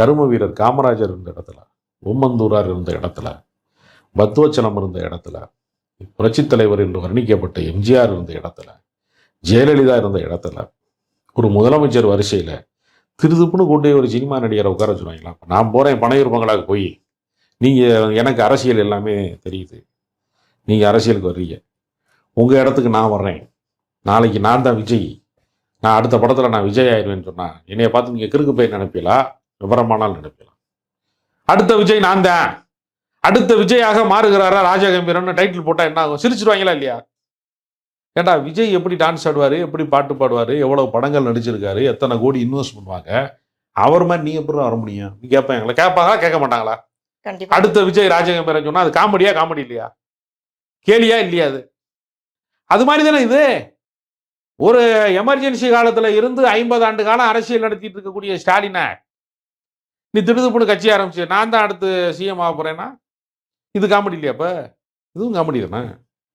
கரும வீரர் காமராஜர் இருந்த இடத்துல ஓமந்தூரார் இருந்த இடத்துல பத்வச்சனம் இருந்த இடத்துல புரட்சித் தலைவர் என்று வர்ணிக்கப்பட்ட எம்ஜிஆர் இருந்த இடத்துல ஜெயலலிதா இருந்த இடத்துல ஒரு முதலமைச்சர் வரிசையில் திருதுப்புன்னு கொண்டு ஒரு சினிமா நடிகரை உட்கார சொன்னாங்களா நான் போகிறேன் பனையூர் பங்களாக்கு போய். நீங்கள் எனக்கு அரசியல் எல்லாமே தெரியுது. நீங்கள் அரசியலுக்கு வர்றீங்க. உங்கள் இடத்துக்கு நான் வர்றேன். நாளைக்கு நான் தான் விஜய். நான் அடுத்த படத்தில் நான் விஜய் ஆயிடுவேன்னு சொன்னால் என்னைய பார்த்து நீங்கள் கிறுக்கு போய் நினைப்பீங்களா? விவரமானால் நினைப்பீங்களா அடுத்த விஜய் நான் தான். அடுத்த விஜயாக மாறுகிறாரா ராஜகம்பீரம்னு டைட்டில் போட்டால் என்ன ஆகும்? சிரிச்சிருவாங்களா இல்லையா? ஏண்டா விஜய் எப்படி டான்ஸ் ஆடுவார்? எப்படி பாட்டு பாடுவார்? எவ்வளோ படங்கள் நடிச்சிருக்காரு? எத்தனை கோடி இன்வெஸ்ட் பண்ணுவாங்க? அவர் மாதிரி நீ எப்படி வர முடியும்? நீ கேட்பாங்களா கேட்பாங்களா கேட்க மாட்டாங்களா? அடுத்த விஜய் ராஜகம்பீரன் சொன்னா அது காமெடியா காமெடி இல்லையா? கேலியா இல்லையா அது? அது மாதிரி தானே இது? ஒரு எமர்ஜென்சி காலத்துல இருந்து ஐம்பது ஆண்டு காலம் அரசியல் நடத்திட்டு இருக்கக்கூடிய ஸ்டாலினை நீ திடுதுப்புன்னு கட்சி ஆரம்பிச்சு நான் தான் அடுத்து சிஎம் ஆக போறேன்னா இது காமெடி இல்லையாப்ப இதுவும் காமெடி தானே?